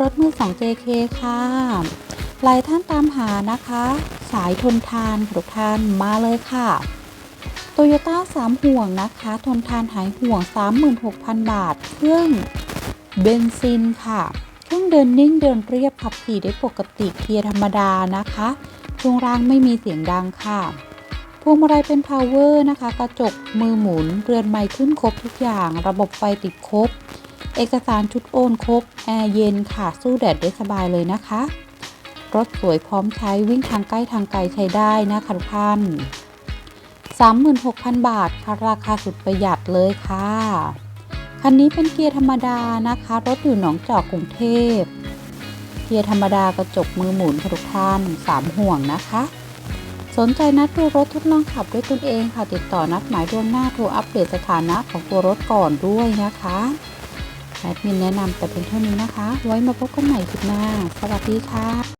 รถมือ 2JK ค่ะ หลายท่านตามหานะคะ สายทนทานทุกท่านมาเลยค่ะโตโยต้าสามห่วงนะคะ ทนทานหายห่วง 36,000 บาท เครื่องเบนซินค่ะ เครื่องเดินนิ่งเดินเรียบขับขี่ได้ปกติเกียร์ธรรมดานะคะช่วงล่างไม่มีเสียงดังค่ะพวงมาลัยเป็น power นะคะ กระจกมือหมุน เรือนไม้ขึ้นครบทุกอย่าง ระบบไฟติดครบ เอกสารชุดโอนครบแอร์เย็นค่ะ สู้แดดได้สบายเลยนะคะ รถสวยพร้อมใช้วิ่งทางใกล้ทางไกลใช้ได้นะคะทุกท่าน36,000 บาทค่ะราคาสุดประหยัดเลยค่ะ คันนี้เป็นเกียร์ธรรมดานะคะ รถอยู่หนองจอกกรุงเทพ เกียร์ธรรมดากระจกมือหมุนค่ะทุกท่าน 3 ห่วงนะคะ สนใจนัดดูรถทดลองขับด้วยตนเองค่ะ ติดต่อนัดหมายล่วงหน้าโทรอัปเดตสถานะของตัวรถก่อนด้วยนะคะ แอดมินแนะนำแต่เพียงเท่านี้นะคะ ไว้มาพบกันใหม่คลิปหน้า สวัสดีค่ะ